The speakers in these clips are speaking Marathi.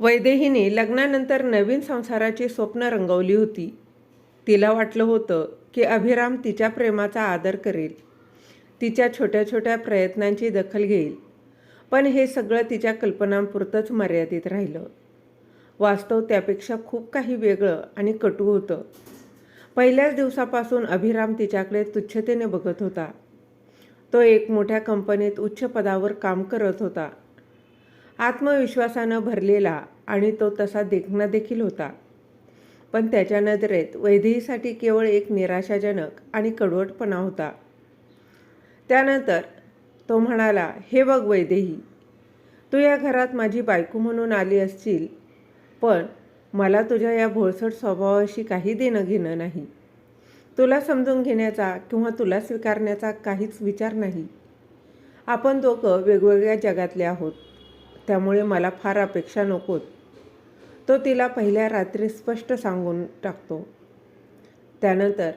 वैदेहीने लग्नानंतर नवीन संसाराची स्वप्न रंगवली होती. तिला वाटलं होतं की अभिराम तिच्या प्रेमाचा आदर करेल. तिच्या छोट्या छोट्या प्रयत्नांची दखल घेईल. पण हे सगळं तिच्या कल्पनांपुरतंच मर्यादित राहिलं. वास्तव त्यापेक्षा खूप काही वेगळं आणि कटू होतं. पहिल्याच दिवसापासून अभिराम तिच्याकडे तुच्छतेने बघत होता. तो एक मोठ्या कंपनीत उच्च पदावर काम करत होता. आत्मविश्वासानं भरलेला आणि तो तसा देखणा देखील होता. पण त्याच्या नजरेत वैदेहीसाठी केवळ एक निराशाजनक आणि कडवटपणा होता. त्यानंतर तो म्हणाला हे बघ वैदेही तू या घरात माझी बायको म्हणून आली असशील पण मला तुझ्या या भोळसट स्वभावाशी काही देणं घेणं नाही. तुला समजून घेण्याचा किंवा तुला स्वीकारण्याचा काहीच विचार नाही. आपण दोघं वेगवेगळ्या जगातले आहोत. त्यामुळे मला फार अपेक्षा नकोत. तो तिला पहिल्या रात्री स्पष्ट सांगून टाकतो. त्यानंतर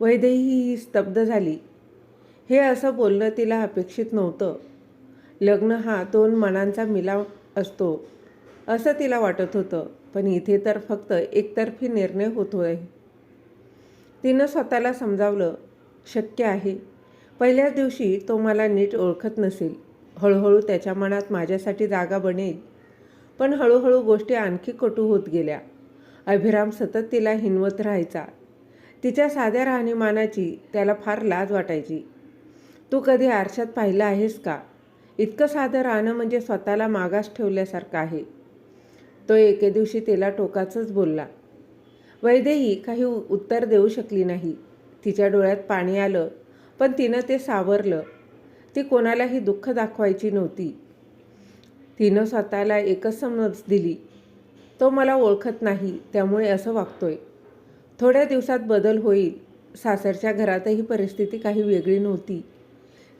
वैदेही ही स्तब्ध झाली. हे असं बोलणं तिला अपेक्षित नव्हतं. लग्न हा दोन मनांचा मिलाव असतो असं तिला वाटत होतं पण इथे तर फक्त एकतर्फी निर्णय होतो आहे तिनं स्वतःला समजावलं शक्य आहे. पहिल्याच दिवशी तो मला नीट ओळखत नसेल. हळूहळू त्याच्या मनात माझ्यासाठी जागा बनेल. पण हळूहळू गोष्टी आणखी कटू होत गेल्या. अभिराम सतत तिला हिनवत राहायचा. तिच्या साध्या राहणीमानाची त्याला फार लाज वाटायची. तू कधी आरशात पाहिलं आहेस का? इतकं साधं राहणं म्हणजे स्वतःला मागास ठेवल्यासारखं आहे. तो एके दिवशी तिला टोकाचंच बोलला. वैदेही काही उत्तर देऊ शकली नाही. तिच्या डोळ्यात पाणी आलं पण तिनं ते सावरलं. ती कोणालाही दुःख दाखवायची नव्हती. तिनं स्वतःला एकच समज दिली. तो मला ओळखत नाही त्यामुळे असं वागतोय. थोड्या दिवसात बदल होईल. सासरच्या घरातही परिस्थिती काही वेगळी नव्हती.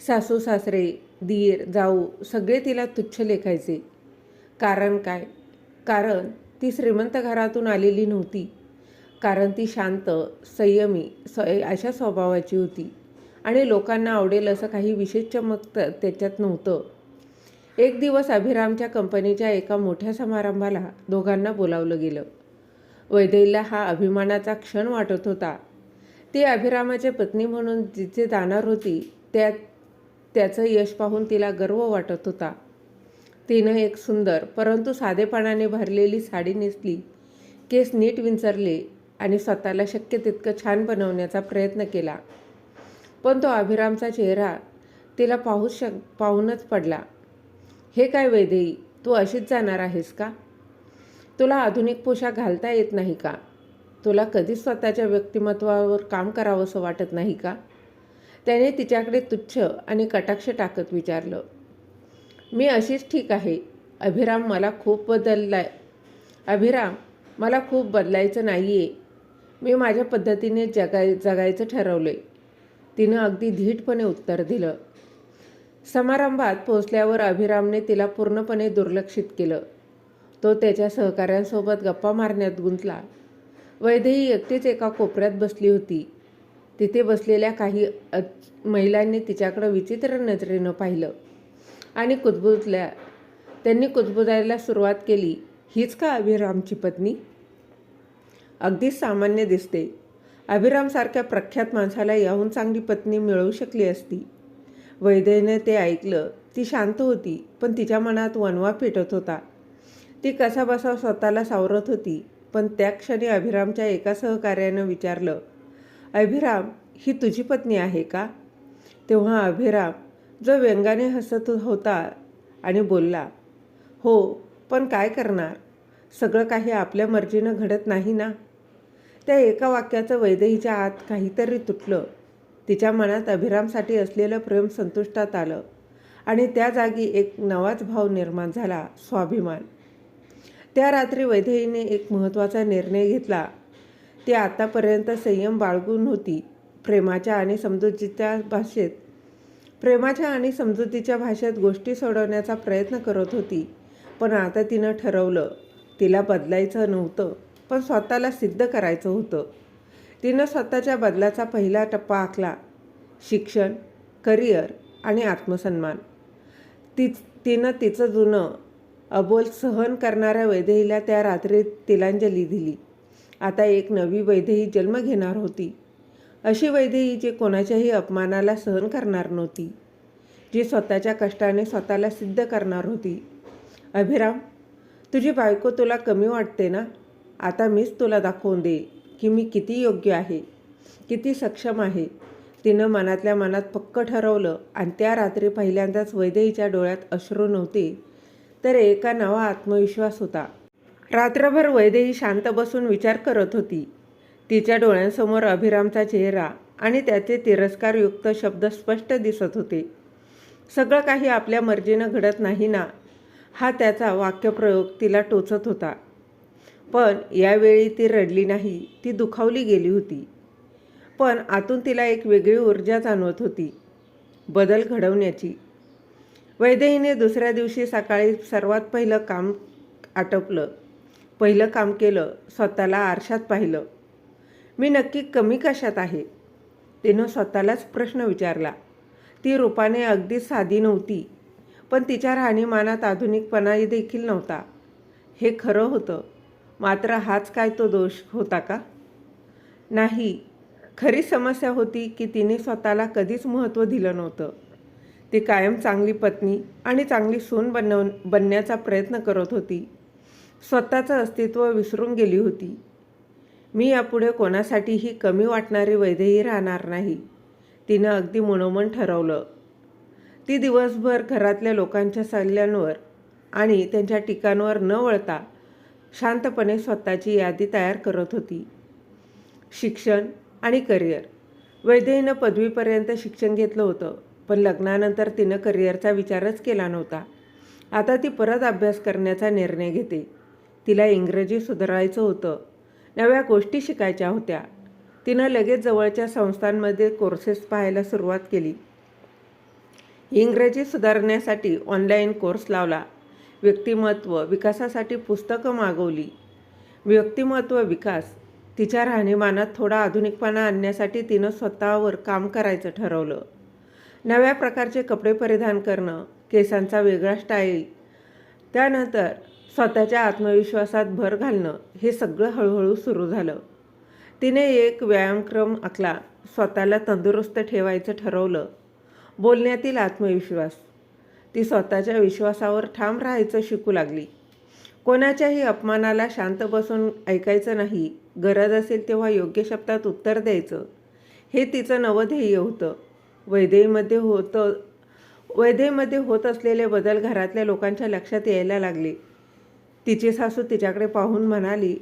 सासू सासरे दीर जाऊ सगळे तिला तुच्छ लेखायचे. कारण काय? कारण ती श्रीमंत घरातून आलेली नव्हती. कारण ती शांत संयमी स अशा स्वभावाची होती. आणि लोकांना आवडेल असं काही विशेष चमक त्याच्यात नव्हतं. एक दिवस अभिरामच्या कंपनीच्या एका मोठ्या समारंभाला दोघांना बोलावलं गेलं. वैदेईला हा अभिमानाचा क्षण वाटत होता. ती अभिरामाची पत्नी म्हणून जिथे जाणार होती त्या त्याचं यश पाहून तिला गर्व वाटत होता. तिनं एक सुंदर परंतु साधेपणाने भरलेली साडी नेसली केस नीट विंचरले आणि स्वतःला शक्य तितकं छान बनवण्याचा प्रयत्न केला. पण तो अभिरामचा चेहरा तिला पाहू शक पाहूनच पडला. हे काय वैदेही तू अशीच जाणार आहेस का? तुला आधुनिक पोशाख घालता येत नाही का? तुला कधीच स्वतःच्या व्यक्तिमत्वावर काम करावंसं वाटत नाही का? त्याने तिच्याकडे तुच्छ आणि कटाक्ष टाकत विचारलं. मी अशीच ठीक आहे. अभिराम मला खूप बदललाय. अभिराम मला खूप बदलायचं नाही आहे मी माझ्या पद्धतीने जगाय जगायचं ठरवलं आहे तिनं अगदी धीटपणे उत्तर दिलं. समारंभात पोचल्यावर अभिरामने तिला पूर्णपणे दुर्लक्षित केलं. तो त्याच्या सहकाऱ्यांसोबत गप्पा मारण्यात गुंतला. वैदेही एकटीच एका कोपऱ्यात बसली होती. तिथे बसलेल्या काही महिलांनी तिच्याकडं विचित्र नजरेनं पाहिलं आणि कुजबुजल्या त्यांनी कुजबुजायला सुरुवात केली हीच का अभिरामची पत्नी? अगदीच सामान्य दिसते. अभिरामसारख्या प्रख्यात माणसाला याहून चांगली पत्नी मिळवू शकली असती. वैद्यने ते ऐकलं. ती शांत होती पण तिच्या मनात वनवा पेटत होता. ती कसाबसा स्वतःला सावरत होती पण त्या क्षणी अभिरामच्या एका सहकार्यानं विचारलं अभिराम ही तुझी पत्नी आहे का? तेव्हा अभिराम जो व्यंगाने हसत होता आणि बोलला हो पण काय करणार? सगळं काही आपल्या मर्जीनं घडत नाही ना? त्या एका वाक्याचं वैदेहीच्या आत काहीतरी तुटलं. तिच्या मनात अभिरामसाठी असलेलं प्रेम संतुष्टात आलं आणि त्या जागी एक नवाच भाव निर्माण झाला स्वाभिमान. त्या रात्री वैदेहीने एक महत्त्वाचा निर्णय घेतला. ती आतापर्यंत संयम बाळगून होती प्रेमाच्या आणि समजुतीच्या भाषेत. प्रेमाच्या आणि समजुतीच्या भाषेत गोष्टी सोडवण्याचा प्रयत्न करत होती पण आता तिनं ठरवलं तिला बदलायचं नव्हतं. पण स्वतःला सिद्ध करायचं होतं. तिनं स्वतःच्या बदलाचा पहिला टप्पा आखला. शिक्षण करिअर आणि आत्मसन्मान. ती तिनं तिचं जुनं अबोल सहन करणाऱ्या वैदेहीला त्या रात्री तिलांजली दिली. आता एक नवी वैदेही जन्म घेणार होती. अशी वैदेही जी कोणाच्याही अपमानाला सहन करणार नव्हती. जी स्वतःच्या कष्टाने स्वतःला सिद्ध करणार होती. अभिराम तुझी बायको तुला कमी वाटते ना? आता मीच तुला दाखवून देईल की मी किती योग्य आहे किती सक्षम आहे. तिनं मनातल्या मनात पक्क ठरवलं आणि त्या रात्री पहिल्यांदाच वैदेहीच्या डोळ्यात अश्रू नव्हते तर एका नवा आत्मविश्वास होता. रात्रभर वैदेही शांत बसून विचार करत होती. तिच्या डोळ्यांसमोर अभिरामचा चेहरा आणि त्याचे तिरस्कारयुक्त शब्द स्पष्ट दिसत होते. सगळं काही आपल्या मर्जीनं घडत नाही ना हा त्याचा वाक्यप्रयोग तिला टोचत होता. पण यावेळी ती रडली नाही ती दुखावली गेली होती. पण आतून तिला एक वेगळी ऊर्जा जाणवत होती बदल घडवण्याची. वैदेहीने दुसऱ्या दिवशी सकाळी सर्वात पहिलं काम आटपलं. पहिलं काम केलं स्वतःला आरशात पाहिलं. मी नक्की कमी कशात आहे? तिनं स्वतःलाच प्रश्न विचारला. ती रूपाने अगदी साधी नव्हती पण तिच्या राहणीमानात आधुनिकपणा देखील नव्हता. हे खरं होतं. मात्र हाच काय तो दोष होता का? नाही. खरी समस्या होती की तिने स्वतःला कधीच महत्त्व दिलं नव्हतं. ती कायम चांगली पत्नी आणि चांगली सून बनव बनण्याचा प्रयत्न करत होती. स्वतःचं अस्तित्व विसरून गेली होती. मी यापुढे कोणासाठीही कमी वाटणारी वैदेही राहणार नाही. तिनं अगदी मनोमन ठरवलं. ती दिवसभर घरातल्या लोकांच्या सल्ल्यांवर आणि त्यांच्या टीकांवर न वळता शांतपणे स्वतःची यादी तयार करत होती. शिक्षण आणि करिअर. वैद्यनं पदवीपर्यंत शिक्षण घेतलं होतं पण लग्नानंतर तिनं करिअरचा विचारच केला नव्हता. आता ती परत अभ्यास करण्याचा निर्णय घेते. तिला इंग्रजी सुधारायचं होतं. नव्या गोष्टी शिकायच्या होत्या. तिनं लगेच जवळच्या संस्थांमध्ये कोर्सेस पाहायला सुरुवात केली. इंग्रजी सुधारण्यासाठी ऑनलाईन कोर्स लावला. व्यक्तिमत्व विकासासाठी पुस्तकं मागवली. व्यक्तिमत्व विकास तिच्या राहणीमानात थोडा आधुनिकपणा आणण्यासाठी तिनं स्वतःवर काम करायचं ठरवलं. नव्या प्रकारचे कपडे परिधान करणं केसांचा वेगळा स्टाईल त्यानंतर स्वतःच्या आत्मविश्वासात भर घालणं हे सगळं हळूहळू सुरू झालं. तिने एक व्यायामक्रम आखला स्वतःला तंदुरुस्त ठेवायचं ठरवलं. बोलण्यातील आत्मविश्वास ती स्वतःच्या विश्वासावर ठाम राहायचं शिकू लागली. कोणाच्याही अपमानाला शांत बसून ऐकायचं नाही गरज असेल तेव्हा योग्य शब्दात उत्तर द्यायचं. हे तिचं नवध्येय होतं. वैदेहीमध्ये होतं वैदेहीमध्ये होत असलेले बदल घरातल्या लोकांच्या लक्षात यायला लागले. तिची सासू तिच्याकडे पाहून म्हणाली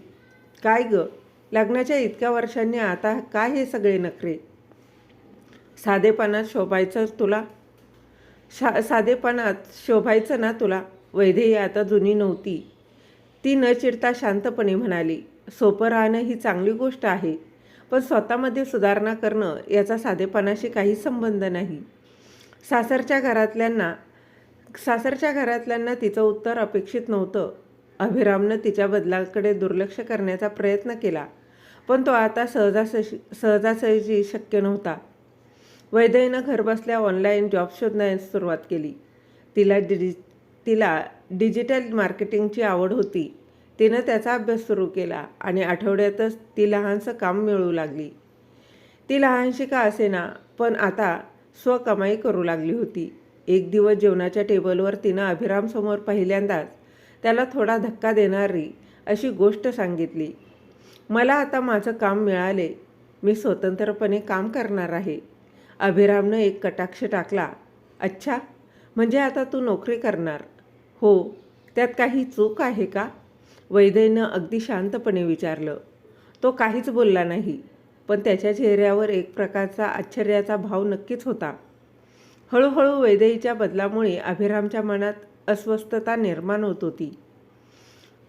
काय ग लग्नाच्या इतक्या वर्षांनी आता काय हे सगळे नखरे? साधेपणात शोभायचं तुला? शा साधेपणात शोभायचं ना तुला? वैधेयी आता जुनी नव्हती. ती न चिडता शांतपणे म्हणाली सोपं राहणं ही चांगली गोष्ट आहे पण स्वतःमध्ये सुधारणा करणं याचा साधेपणाशी काही संबंध नाही. सासरच्या घरातल्यांना सासरच्या घरातल्यांना तिचं उत्तर अपेक्षित नव्हतं. अभिरामनं तिच्या बदलाकडे दुर्लक्ष करण्याचा प्रयत्न केला पण तो आता सहजासहजी सहजासहजी शक्य नव्हता. वैदयनं घरबसल्या ऑनलाईन जॉब शोधण्यास सुरुवात केली. तिला डिजि तिला डिजिटल मार्केटिंगची आवड होती. तिनं त्याचा अभ्यास सुरू केला आणि आठवड्यातच ती लहानसं काम मिळू लागली. ती लहानशी का असेना पण आता स्वकमाई करू लागली होती. एक दिवस जेवणाच्या टेबलवर तिनं अभिरामसमोर पहिल्यांदाच त्याला थोडा धक्का देणारी अशी गोष्ट सांगितली. मला आता माझं काम मिळाले. मी स्वतंत्रपणे काम करणार आहे. अभिरामनं एक कटाक्ष टाकला. अच्छा म्हणजे आता तू नोकरी करणार? हो त्यात काही चूक आहे का? वैदयनं अगदी शांतपणे विचारलं. तो काहीच बोलला नाही पण त्याच्या चेहऱ्यावर एक प्रकारचा आश्चर्याचा भाव नक्कीच होता. हळूहळू वैदेहीच्या बदलामुळे अभिरामच्या मनात अस्वस्थता निर्माण होत होती.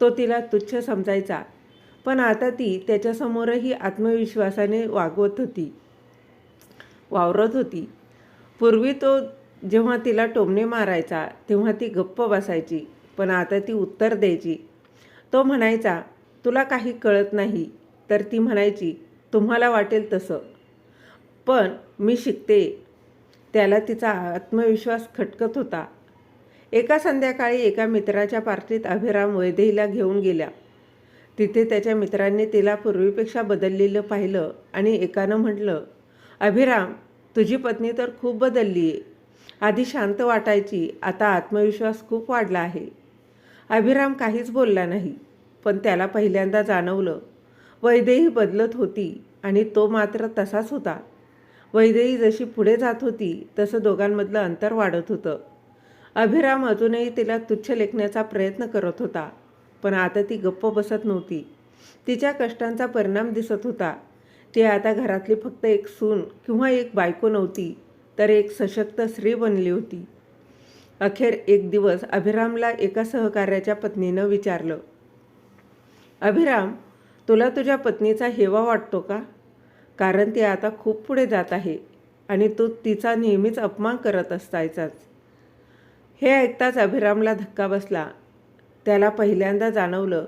तो तिला तुच्छ समजायचा पण आता ती त्याच्यासमोरही आत्मविश्वासाने वागवत होती. वावरत होती. पूर्वी तो जेव्हा तिला टोमणे मारायचा तेव्हा ती गप्प बसायची पण आता ती उत्तर द्यायची. तो म्हणायचा तुला काही कळत नाही. तर ती म्हणायची तुम्हाला वाटेल तसं पण मी शिकते. त्याला तिचा आत्मविश्वास खटकत होता. एका संध्याकाळी एका मित्राच्या पार्टीत अभिराम वैदेहीला घेऊन गेल्या. तिथे त्याच्या मित्रांनी तिला पूर्वीपेक्षा बदललेलं पाहिलं आणि एकानं म्हटलं अभिराम तुझी पत्नी तर खूप बदलली. आहे आधी शांत वाटायची आता आत्मविश्वास खूप वाढला आहे. अभिराम काहीच बोलला नाही पण त्याला पहिल्यांदा जाणवलं. वैदेही बदलत होती आणि तो मात्र तसाच होता. वैदेही जशी पुढे जात होती तसं दोघांमधलं अंतर वाढत होतं. अभिराम अजूनही तिला तुच्छ लेखण्याचा प्रयत्न करत होता पण आता ती गप्प बसत नव्हती. तिच्या कष्टांचा परिणाम दिसत होता. ती आता घरातली फक्त एक सून किंवा एक बायको नव्हती तर एक सशक्त स्त्री बनली होती. अखेर एक दिवस अभिरामला एका सहकार्याच्या पत्नीनं विचारलं अभिराम तुला तुझ्या पत्नीचा हेवा वाटतो का? कारण ती आता खूप पुढे जात आहे आणि तू तिचा नेहमीच अपमान करत असतायचाच. हे ऐकताच अभिरामला धक्का बसला. त्याला पहिल्यांदा जाणवलं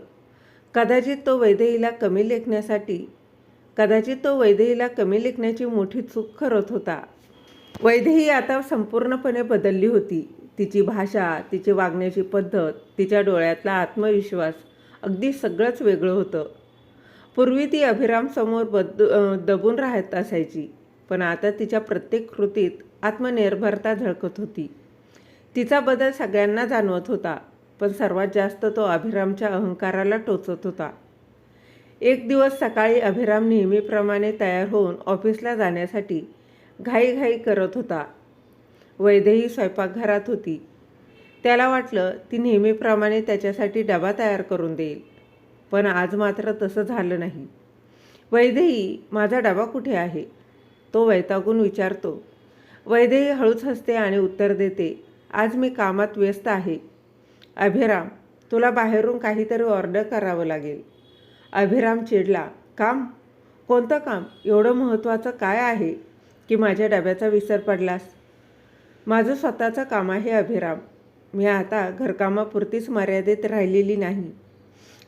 कदाचित तो वैदेहीला कमी लेखण्यासाठी कदाचित तो वैदेहीला कमी लेखण्याची मोठी चूक करत होता. वैदेही आता संपूर्णपणे बदलली होती. तिची भाषा तिची वागण्याची पद्धत तिच्या डोळ्यातला आत्मविश्वास अगदी सगळंच वेगळं होतं. पूर्वी ती अभिरामसमोर बद दबून राहत असायची पण आता तिच्या प्रत्येक कृतीत आत्मनिर्भरता झळकत होती. तिचा बदल सगळ्यांना जाणवत होता पण सर्वात जास्त तो अभिरामच्या अहंकाराला टोचत होता. एक दिवस सकाळी अभिराम नेहमीप्रमाणे तयार होऊन ऑफिसला जाण्यासाठी घाईघाई करत होता. वैदेही स्वयंपाकघरात होती. त्याला वाटलं ती नेहमीप्रमाणे त्याच्यासाठी डबा तयार करून देईल. पण आज मात्र तसं झालं नाही. वैदेही माझा डबा कुठे आहे? तो वैतागून विचारतो. वैदेही हळूच हसते आणि उत्तर देते आज मी कामात व्यस्त आहे. अभिराम तुला बाहेरून काहीतरी ऑर्डर करावं लागेल. अभिराम चिडला काम? कोणतं काम? एवढं महत्त्वाचं काय आहे की माझ्या डब्याचा विसर पडलास? माझं स्वतःचं काम आहे अभिराम. मी आता घरकामापुरतीच मर्यादित राहिलेली नाही.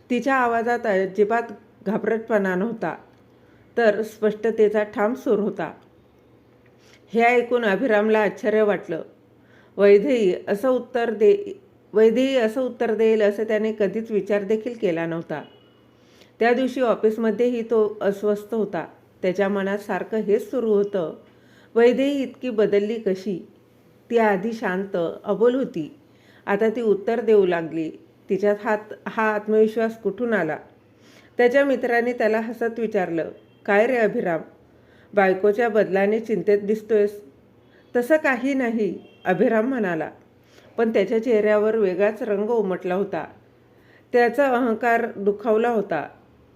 तिच्या आवाजात अजिबात घाबरटपणा नव्हता तर स्पष्टतेचा ठाम सूर होता. हे ऐकून अभिरामला आश्चर्य वाटलं. वैधेयी असं उत्तर दे वैधेयी असं उत्तर देईल असं त्याने कधीच विचार देखील केला नव्हता. त्या दिवशी ऑफिसमध्येही तो अस्वस्थ होता. त्याच्या मनात सारखं हेच सुरू होतं. वैदेही इतकी बदलली कशी? ती आधी शांत अबोल होती. आता ती उत्तर देऊ लागली. तिच्यात हात हा आत्मविश्वास कुठून आला? त्याच्या मित्राने त्याला हसत विचारलं काय रे अभिराम? बायकोच्या बदलाने चिंतेत दिसतोयस. तसं काही नाही अभिराम म्हणाला. पण त्याच्या चेहऱ्यावर वेगळाच रंग उमटला होता. त्याचा अहंकार दुखावला होता.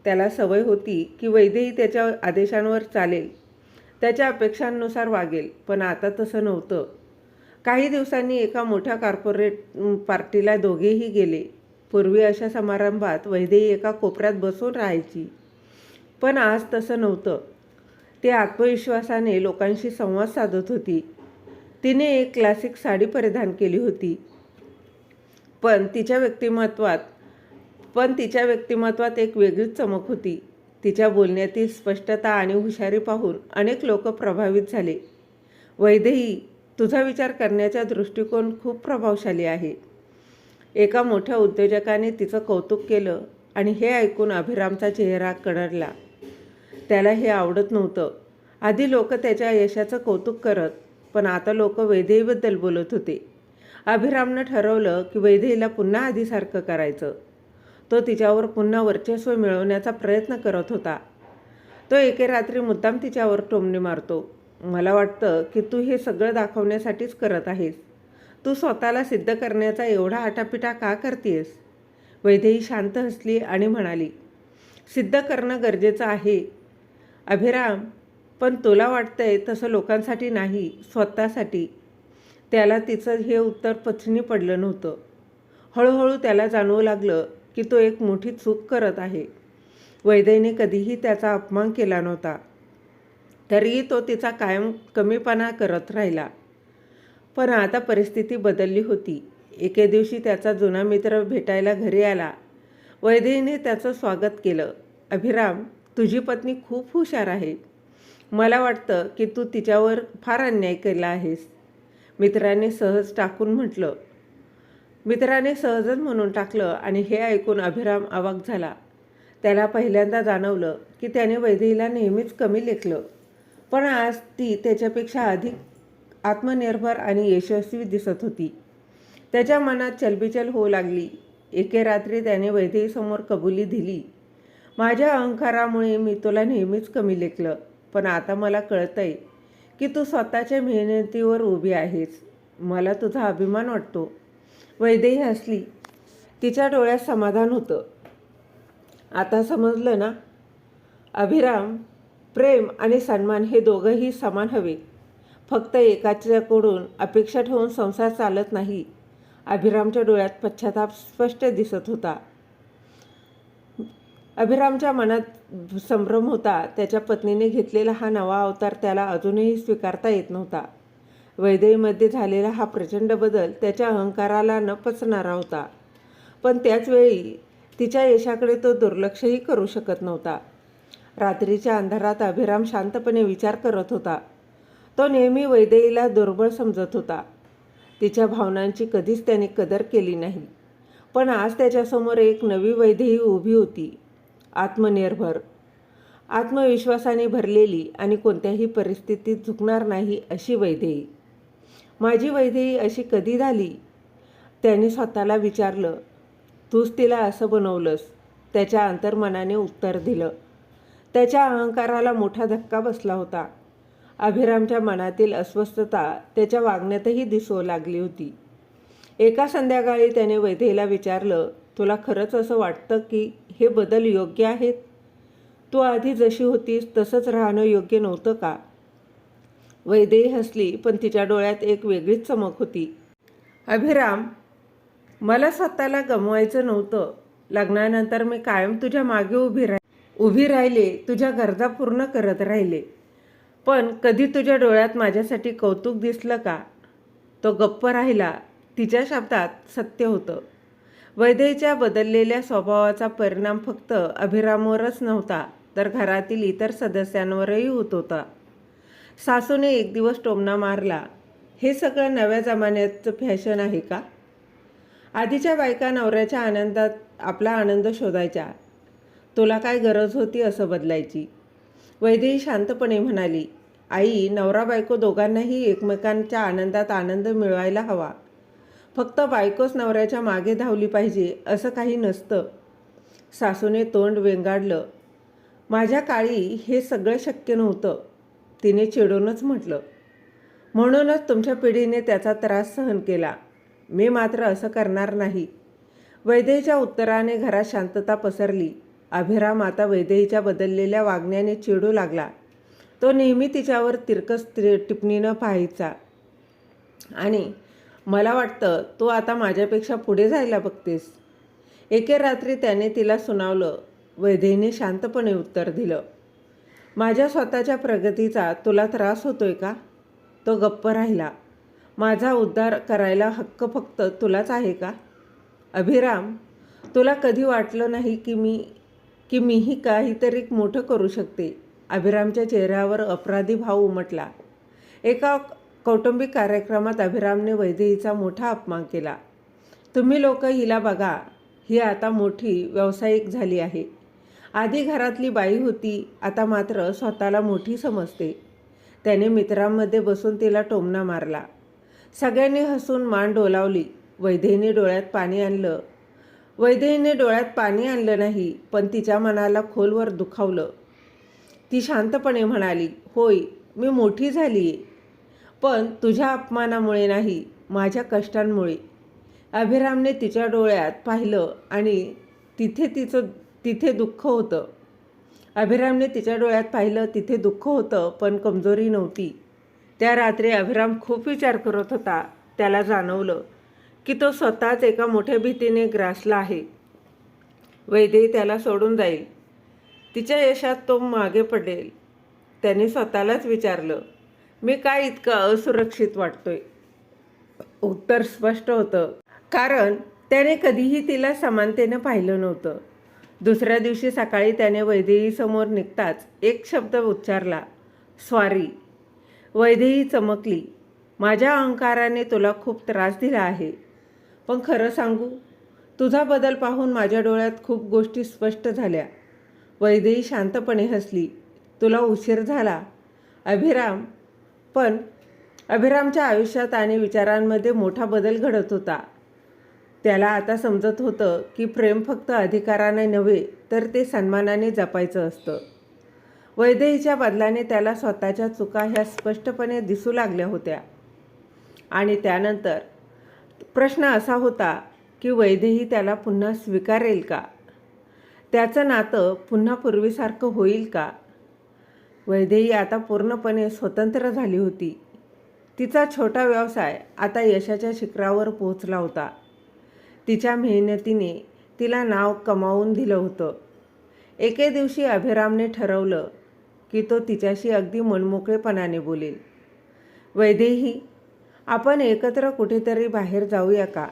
त्याला सवय होती की वैद्यही त्याच्या आदेशांवर चालेल त्याच्या अपेक्षांनुसार वागेल पण आता तसं नव्हतं. काही दिवसांनी एका मोठ्या कॉर्पोरेट पार्टीला दोघेही गेले. पूर्वी अशा समारंभात वैदेही एका कोपऱ्यात बसून राहायची पण आज तसं नव्हतं. ते आत्मविश्वासाने लोकांशी संवाद साधत होती. तिने एक क्लासिक साडी परिधान केली होती. पण तिच्या व्यक्तिमत्वात पण तिच्या व्यक्तिमत्वात एक वेगळीच चमक होती. तिच्या बोलण्यातील स्पष्टता आणि हुशारी पाहून अनेक लोक प्रभावित झाले. वैदेही तुझा विचार करण्याचा दृष्टिकोन खूप प्रभावशाली आहे. एका मोठ्या उद्योजकाने तिचं कौतुक केलं आणि हे ऐकून अभिरामचा चेहरा कडरला त्याला हे आवडत नव्हतं. आधी लोक त्याच्या यशाचं कौतुक करत पण आता लोक वैदेहीबद्दल बोलत होते. अभिरामनं ठरवलं की वैदेहीला पुन्हा आधीसारखं करायचं. तो तिच्यावर पुन्हा वर्चस्व मिळवण्याचा प्रयत्न करत होता. तो एके रात्री मुद्दाम तिच्यावर टोमणे मारतो. मला वाटतं की तू हे सगळं दाखवण्यासाठीच करत आहेस. तू स्वतःला सिद्ध करण्याचा एवढा आटापिटा का करतेस वैदेही शांत हसली आणि म्हणाली सिद्ध करणं गरजेचं आहे. अभिराम पण तुला वाटतंय तसं लोकांसाठी नाही स्वतःसाठी. त्याला तिचं हे उत्तर पचनी पडलं नव्हतं. हळूहळू त्याला जाणवू लागलं की तो एक मोठी चूक करत आहे. वैदेहीने कधीही त्याचा अपमान केला नव्हता. तरीही तो तिचा कायम कमीपणा करत राहिला. पण आता परिस्थिती बदलली होती. एके दिवशी त्याचा जुना मित्र भेटायला घरी आला. वैदेहीने त्याचं स्वागत केलं. अभिराम तुझी पत्नी खूप हुशार आहे. मला वाटतं की तू तिच्यावर फार अन्याय केला आहेस. मित्राने सहज टाकून म्हटलं. मित्राने सहजच म्हणून टाकलं आणि हे ऐकून अभिराम अवाक झाला. त्याला पहिल्यांदा जाणवलं की त्याने वैदेहीला नेहमीच कमी लेखलं. पण आज ती त्याच्यापेक्षा अधिक आत्मनिर्भर आणि यशस्वी दिसत होती. त्याच्या मनात चलबिचल होऊ लागली. एके रात्री त्याने वैदेहीसमोर कबुली दिली. माझ्या अहंकारामुळे मी तुला नेहमीच कमी लेखलं पण आता मला कळतंय की तू स्वतःच्या मेहनतीवर उभी आहेस. मला तुझा अभिमान वाटतो. वैदेही असली तिच्या डोळ्यात समाधान होतं. आता समजलं ना? अभिराम प्रेम आणि सन्मान हे दोघंही समान हवे. फक्त एकाच्याकडून अपेक्षा ठेवून संसार चालत नाही. अभिरामच्या डोळ्यात पश्चाताप स्पष्ट दिसत होता. अभिरामच्या मनात संभ्रम होता. त्याच्या पत्नीने घेतलेला हा नवा अवतार त्याला अजूनही स्वीकारता येत नव्हता. वैदेहीमध्ये झालेला हा प्रचंड बदल त्याच्या अहंकाराला न पचणारा होता. पण त्याचवेळी तिच्या यशाकडे तो दुर्लक्षही करू शकत नव्हता. रात्रीच्या अंधारात अभिराम शांतपणे विचार करत होता. तो नेहमी वैदेहीला दुर्बळ समजत होता. तिच्या भावनांची कधीच त्याने कदर केली नाही. पण आज त्याच्यासमोर एक नवी वैदेही उभी होती. आत्मनिर्भर. आत्मविश्वासाने भरलेली आणि कोणत्याही परिस्थितीत झुकणार नाही अशी वैदेही. माझी वैदेही अशी कधी झाली? त्याने स्वतःला विचारलं तूच तिला असं बनवलंस? त्याच्या अंतर्मनाने उत्तर दिलं. त्याच्या अहंकाराला मोठा धक्का बसला होता. अभिरामच्या मनातील अस्वस्थता त्याच्या वागण्यातही दिसू लागली होती. एका संध्याकाळी त्याने वैदेहीला विचारलं तुला खरंच असं वाटतं की हे बदल योग्य आहेत? तू आधी जशी होतीस तसंच राहणं योग्य नव्हतं का? वैदेही हसली पण तिच्या डोळ्यात एक वेगळीच चमक होती. अभिराम मला स्वतःला गमवायचं नव्हतं. लग्नानंतर मी कायम तुझ्या मागे उभी राह उभी राहिले तुझ्या गरजा पूर्ण करत राहिले. पण कधी तुझ्या डोळ्यात माझ्यासाठी कौतुक दिसलं का? तो गप्प राहिला. तिच्या शब्दात सत्य होतं. वैदेहीच्या बदललेल्या स्वभावाचा परिणाम फक्त अभिरामवरच नव्हता तर घरातील इतर सदस्यांवरही होत होता. सासूने एक दिवस टोमणा मारला. हे सगळं नव्या जमान्याचं फॅशन आहे का? आधीच्या बायका नवऱ्याच्या आनंदात आपला आनंद शोधायच्या. तुला काय गरज होती असं बदलायची? वैदेही शांतपणे म्हणाली आई नवरा बायको दोघांनाही एकमेकांच्या आनंदात आनंद मिळवायला हवा. फक्त बायकोच नवऱ्याच्या मागे धावली पाहिजे असं काही नसतं. सासूने तोंड वेंगाडलं. माझ्या काळी हे सगळं शक्य नव्हतं. तिने चिडूनच म्हटलं म्हणूनच तुमच्या पिढीने त्याचा त्रास सहन केला. मी मात्र असं करणार नाही. वैदेहीच्या उत्तराने घरात शांतता पसरली. अभिराम आता वैदेहीच्या बदललेल्या वागण्याने चिडू लागला. तो नेहमी तिच्यावर तिरकस टिपणीनं पाहायचा. आणि मला वाटतं तू आता माझ्यापेक्षा पुढे जायला बघतेस. एके रात्री त्याने तिला सुनावलं. वैदेहीने शांतपणे उत्तर दिलं. माझ्या स्वतःच्या प्रगतीचा तुला त्रास होतोय का? तो गप्प राहिला. माझा उद्धार करायला हक्क फक्त तुलाच आहे का? अभिराम तुला कधी वाटलं नाही की मी की मीही काहीतरी मोठं करू शकते? अभिरामच्या चेहऱ्यावर अपराधी भाव उमटला. एका कौटुंबिक कार्यक्रमात अभिरामने वैदेहीचा मोठा अपमान केला. तुम्ही लोक हिला बघा. ही आता मोठी व्यावसायिक झाली आहे. आधी घरातली बाई होती आता मात्र स्वतःला मोठी समजते. त्याने मित्रांमध्ये बसून तिला टोमणा मारला. सगळ्यांनी हसून मान डोलावली. वैदेहीने डोळ्यात पाणी आणलं. वैदेहीने डोळ्यात पाणी आणलं नाही पण तिच्या मनाला खोलवर दुखावलं. ती शांतपणे म्हणाली होय मी मोठी झाली आहे पण तुझ्या अपमानामुळे नाही माझ्या कष्टांमुळे. अभिरामने तिच्या डोळ्यात पाहिलं आणि तिथे तिचं तिथे दुःख होतं. अभिरामने तिच्या डोळ्यात पाहिलं तिथे दुःख होतं पण कमजोरी नव्हती. त्या रात्री अभिराम खूप विचार करत होता. त्याला जाणवलं की तो स्वतःच एका मोठ्या भीतीने ग्रासला आहे. वैदेही त्याला सोडून जाईल. तिच्या यशात तो मागे पडेल. त्याने स्वतःलाच विचारलं मी काय इतकं असुरक्षित वाटतोय? उत्तर स्पष्ट होतं. कारण त्याने कधीही तिला समानतेनं पाहिलं नव्हतं. दुसऱ्या दिवशी सकाळी त्याने वैदेहीसमोर निघताच एक शब्द उच्चारला स्वारी. वैदेही चमकली माझ्या अहंकाराने तुला खूप त्रास दिला आहे. पण खरं सांगू तुझा बदल पाहून माझ्या डोळ्यात खूप गोष्टी स्पष्ट झाल्या वैदेही शांतपणे हसली तुला उशीर झाला. अभिराम. पण अभिरामच्या आयुष्यात आणि विचारांमध्ये मोठा बदल घडत होता. त्याला आता समजत होतं की प्रेम फक्त अधिकाराने नव्हे तर ते सन्मानाने जपायचं असतं. वैदेहीच्या बदलाने त्याला स्वतःच्या चुका ह्या स्पष्टपणे दिसू लागल्या होत्या. आणि त्यानंतर प्रश्न असा होता की वैदेही त्याला पुन्हा स्वीकारेल का? त्याचं नातं पुन्हा पूर्वीसारखं होईल का? वैदेही आता पूर्णपणे स्वतंत्र झाली होती. तिचा छोटा व्यवसाय आता यशाच्या शिखरावर पोहोचला होता. तिच्या मेहनतीने तिला नाव कमावून दिलं होतं. एके दिवशी अभिरामने ठरवलं की तो तिच्याशी अगदी मनमोकळेपणाने बोलेल. वैदेही आपण एकत्र कुठेतरी बाहेर जाऊया का?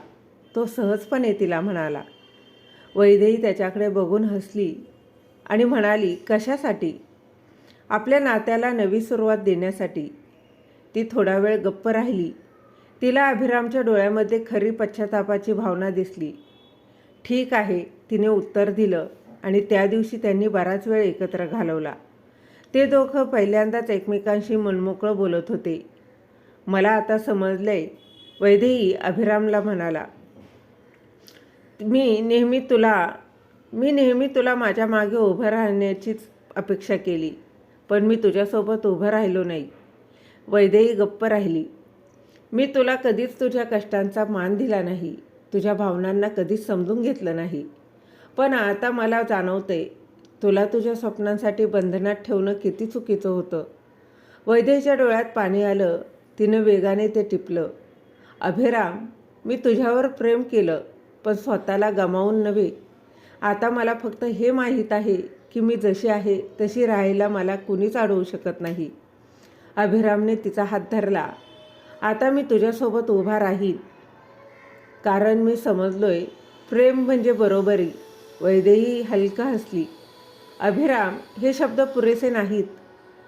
तो सहजपणे तिला म्हणाला. वैदेही त्याच्याकडे बघून हसली आणि म्हणाली कशासाठी? आपल्या नात्याला नवी सुरुवात देण्यासाठी. ती थोडा वेळ गप्प राहिली. तिला अभिरामच्या डोळ्यामध्ये खरी पश्चातापाची भावना दिसली. ठीक आहे तिने उत्तर दिलं आणि त्या दिवशी त्यांनी बराच वेळ एकत्र घालवला. ते दोघं पहिल्यांदाच एकमेकांशी मनमोकळं बोलत होते. मला आता समजलंय वैदेही अभिरामला म्हणाला मी नेहमी तुला मी नेहमी तुला माझ्या मागे उभं राहण्याचीच अपेक्षा केली पण मी तुझ्यासोबत उभं राहिलो नाही. वैदेही गप्प राहिली. मी तुला कधीच तुझ्या कष्टांचा मान दिला नाही. तुझ्या भावनांना कधीच समजून घेतलं नाही. पण आता मला जाणवते तुला तुझ्या स्वप्नांसाठी बंधनात ठेवणं किती चुकीचं होतं. वैदेहीच्या डोळ्यात पाणी आलं तिनं वेगाने ते टिपलं. अभिराम मी तुझ्यावर प्रेम केलं पण स्वतःला गमावून नव्हे. आता मला फक्त हे माहीत आहे की मी जशी आहे तशी राहायला मला कुणीच अडवू शकत नाही. अभिरामने तिचा हात धरला. आता मी तुझ्यासोबत उभा राहील कारण मी समजलोय प्रेम म्हणजे बरोबरी वैदेही हलका हसली. अभिराम हे शब्द पुरेसे नाहीत.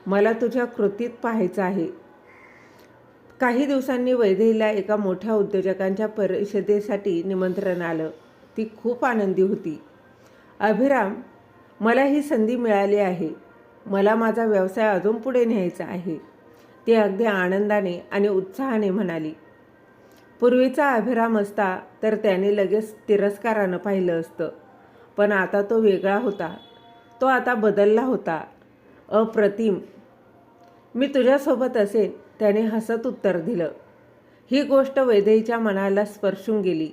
मला तुझ्या कृतीत पाहायचं आहे. काही दिवसांनी वैदेहीला एका मोठ्या उद्योजकांच्या परिषदेसाठी निमंत्रण आलं. ती खूप आनंदी होती. अभिराम मला ही संधी मिळाली आहे. मला माझा व्यवसाय अजून पुढे न्यायचा आहे. ती अगदी आनंदाने आणि उत्साहाने म्हणाली पूर्वीचा अभिराम असता तर त्याने लगेच तिरस्कारानं पाहिलं असतं पण आता तो वेगळा होता. तो आता बदलला होता. अप्रतिम. मी तुझ्यासोबत असेन. त्याने हसत उत्तर दिलं. ही गोष्ट वैदेहीच्या मनाला स्पर्शून गेली.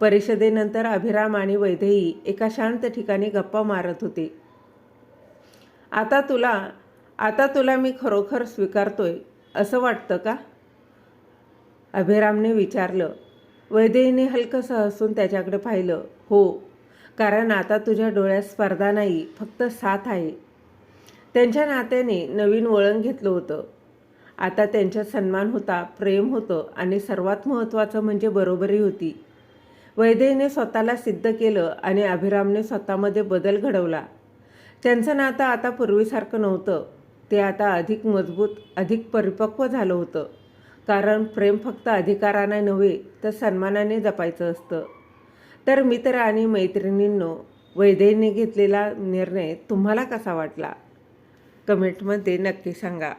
परिषदेनंतर अभिराम आणि वैदेही एका शांत ठिकाणी गप्पा मारत होते. आता तुला आता तुला मी खरोखर स्वीकारतोय असं वाटतं का? अभिरामने विचारलं. वैदेहीने हलकंसं हसून त्याच्याकडे पाहिलं. हो कारण आता तुझ्या डोळ्यात स्पर्धा नाही फक्त साथ आहे. त्यांच्या नात्याने नवीन वळण घेतलं होतं. आता त्यांच्यात सन्मान होता प्रेम होतं आणि सर्वात महत्त्वाचं म्हणजे बरोबरी होती. वैदेहीने स्वतःला सिद्ध केलं आणि अभिरामने स्वतःमध्ये बदल घडवला. त्यांचं नातं आता पूर्वीसारखं नव्हतं. ते आता अधिक मजबूत अधिक परिपक्व झालं होतं. कारण प्रेम फक्त अधिकाराने नव्हे तर सन्मानाने जपायचं असतं. तर मित्र आणि मैत्रिणींनो वैदेहीने घेतलेला निर्णय तुम्हाला कसा वाटला? कमेंटमध्ये नक्की सांगा.